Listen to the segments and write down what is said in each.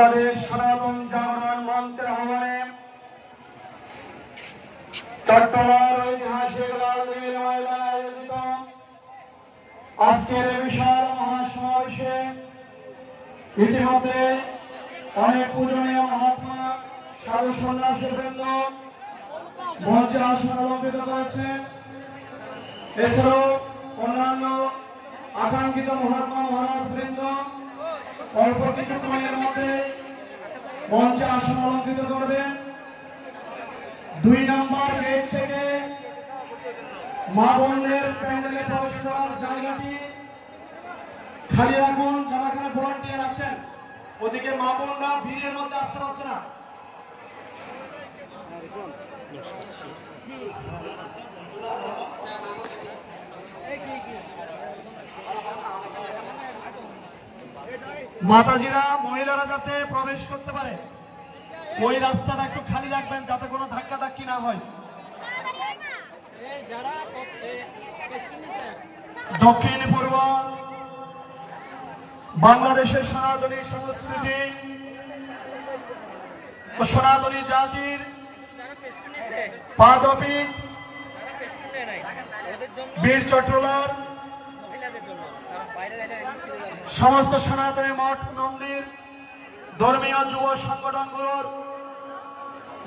বাংলাদেশ সনাতন জাগরণ মঞ্চের আহ্বানে চট্টগ্রাম ঐতিহাসিক লালদিঘির ময়দানে আয়োজিত আজকের বিশাল মহাসমাবেশে ইতিমধ্যে অনেক পূজনীয় মহাত্মা, সাধু সন্ন্যাসী বৃন্দ মঞ্চে আসন অলঙ্কৃত করেছে। এছাড়াও অন্যান্য আকাঙ্ক্ষিত মহাত্মা মহারাজ বৃন্দ অল্প কিছু সময়ের মধ্যে মঞ্চে আসন অলঙ্কৃত করবেন। দুই নম্বর গেট থেকে মা বোনদের প্যান্ডেলে প্রবেশ করার জায়গাটি খালি রাখুন, যারা এখানে ভলান্টিয়ার আছেন। ওদিকে মা বোনরা ভিড়ের মধ্যে আসতে পারছে না। মাতাজিরা, মহিলারা যাতে প্রবেশ করতে পারে, ওই রাস্তাটা একটু খালি রাখবেন যাতে কোনো ধাক্কা ধাক্কি না হয়। দক্ষিণ পূর্ব, বাংলাদেশের সনাতনী সংস্কৃতি ও সনাতনী জাতির পাদপীঠ, বীর চট্টলার সমস্ত সনাতনী মঠ মন্দির ধর্মীয় যুব সংগঠনগুলোর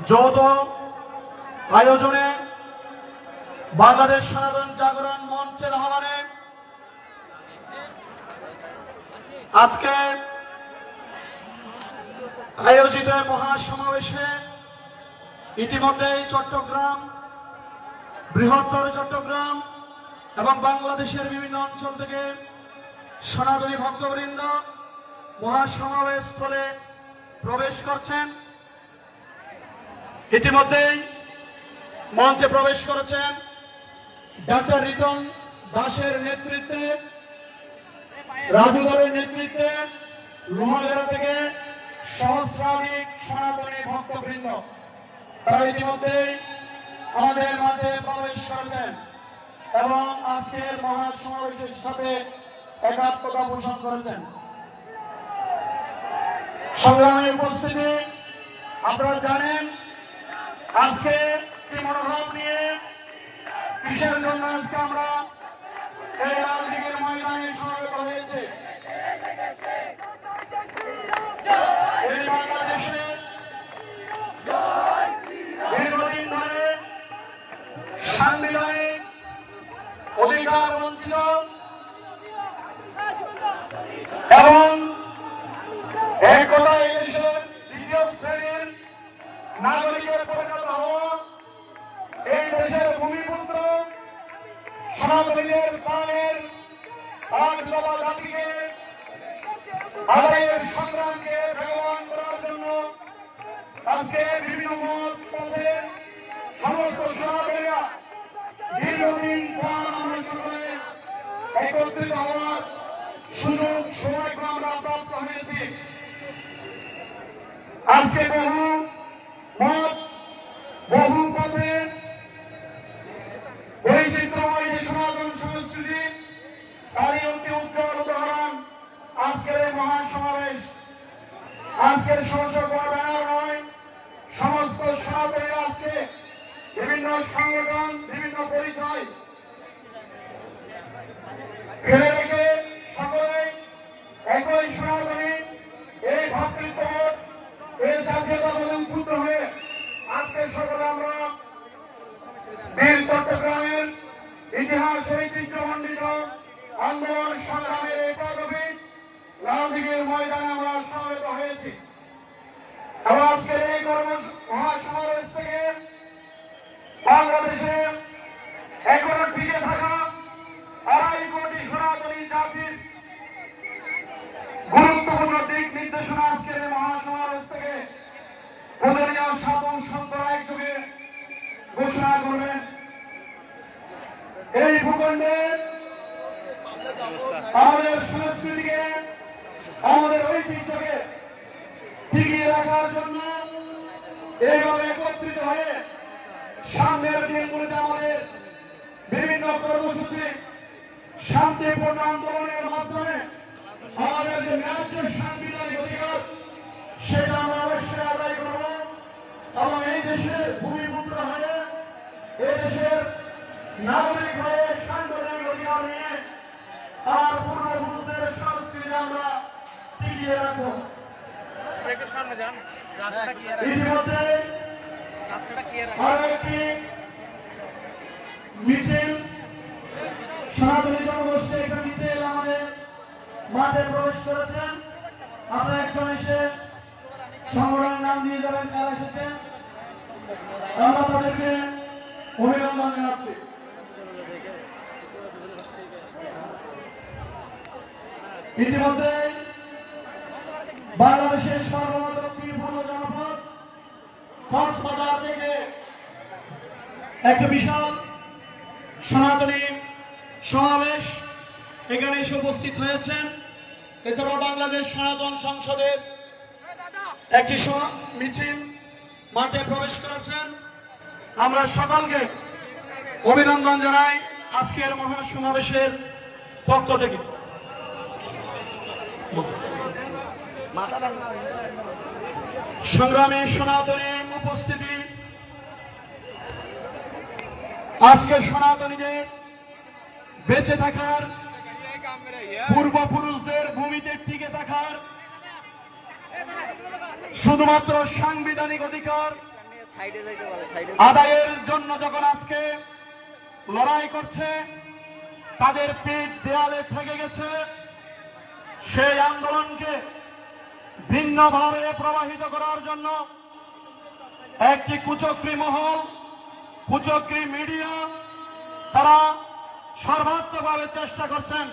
যৌথ আয়োজনে বাংলাদেশ সনাতন জাগরণ মঞ্চের আহ্বানে আজকে আয়োজিত মহাসমাবেশে ইতিমধ্যেই চট্টগ্রাম, বৃহত্তর চট্টগ্রাম এবং বাংলাদেশের বিভিন্ন অঞ্চল থেকে সনাতনী ভক্তবৃন্দ মহাসমাবেশ স্থলে প্রবেশ করছেন। ইতিমধ্যেই মঞ্চে প্রবেশ করেছেন ডাক্তার রিটন দাসের নেতৃত্বে রাজু দলের নেতৃত্বে, লোহাগড়া থেকে সহস্রাধিক সনাতনী ভক্তবৃন্দ। তারা ইতিমধ্যেই আমাদের মাঠে প্রবেশ করেছেন এবং আজকের মহাসমাবেশের সাথে একাত্মতা পোষণ করেছেন। সংগ্রামী উপস্থিতি, আপনারা জানেন, আজকে কি মনোভাব নিয়ে কিসের জন্য আজকে আমরা এই রাজদিকের ময়দানে সমবেত হয়েছে সাংবিধানিক অধিকার বঞ্চিত এক কথায় এই দেশের শ্রেণির নাগরিকের পরিণত হওয়া এই দেশের ভূমিপুত্র সনাতনীদের প্রাণের আজ বাবা জাতিকে আদায়ের সংগ্রামকে ভগবান করার জন্য আজকে বিভিন্ন মত পথে সমস্ত সনাতনীরা দীর্ঘদিন পর আমরা সকলে একত্রিত হওয়ার সুযোগ, সময় আমরা প্রাপ্ত হয়েছি। আজকে বহু মত, বহু পথে বৈচিত্র্যময় যে সনাতন সংস্কৃতি, তারই অতি উজ্জ্বল উদাহরণ আজকের এই মহান সমাবেশ। আজকের সংসদ ব্যানার নয়, সমস্ত সনাতনীরা আজকে বিভিন্ন সংগঠন, বিভিন্ন পরিচয় লালদিঘির ময়দানে আমরা সমবেত হয়েছি। এবং আজকের এই কর্ম মহাসমাবেশ থেকে বাংলাদেশে এখনও টিকে থাকা আড়াই কোটি সনাতনী জাতির গুরুত্বপূর্ণ দিক নির্দেশনা আজকের এই মহাসমাবেশ থেকে পূজনীয় সাধু সন্তরা একযোগে ঘোষণা করবেন। এই ভূখণ্ডে আমাদের সংস্কৃতিকে আমাদের ঐতিহ্যকে টিকিয়ে রাখার জন্য এইভাবে একত্রিত হয়ে সামনের দিনগুলিতে আমাদের বিভিন্ন কর্মসূচি, শান্তিপূর্ণ আন্দোলনের মাধ্যমে আমাদের যে ন্যায্য সাংবিধানিক অধিকার, সেটা আমরা অবশ্যই আদায় করব এবং এই দেশের ভূমিপুত্র হয়ে, এই দেশের নাগরিক হয়ে সাংবিধানিক অধিকার নিয়ে আমার পূর্বপুরুষদের সংস্কৃতি আমরা টিকিয়ে রাখব একটু সামনে যান। রাস্তাটা ক্লিয়ার আছে ইতিমধ্যে রাস্তাটা ক্লিয়ার আছে আরও একটি মিছিল সনাতনী জনগোষ্ঠী একটা মিছিল আমাদের মাঠে প্রবেশ করেছেন। আপনারা একজন এসে সংগঠনের নাম দিয়ে যাবেন এসেছেন? আমরা তাদেরকে অভিনন্দন জানাচ্ছি। ইতিমধ্যে বাংলাদেশের সর্বদক্ষিণ পূর্ব জনপদ, কক্সবাজার থেকে একটা বিশাল সনাতনী সমাবেশ এখানে এসে উপস্থিত হয়েছেন। এছাড়াও বাংলাদেশ সনাতন সংসদের একটি মিছিল মাঠে প্রবেশ করেছেন। আমরা সকলকে অভিনন্দন জানাই আজকের মহাসমাবেশের পক্ষ থেকে। সংগ্রামী সনাতনী উপস্থিতি। আজকে সনাতনীদের বেঁচে থাকার, পূর্বপুরুষদের ভূমিতে টিকে থাকার, শুধুমাত্র সাংবিধানিক অধিকার আদায়ের জন্য যখন আজকে লড়াই করছে, তাদের পেট দেয়ালে ঠেকে গেছে, সেই আন্দোলনকে ভিন্নভাবে প্রবাহিত করার জন্য একটি কুচক্রী মহল কুচক্রী মিডিয়া তারা সর্বাত্মকভাবে চেষ্টা করছেন।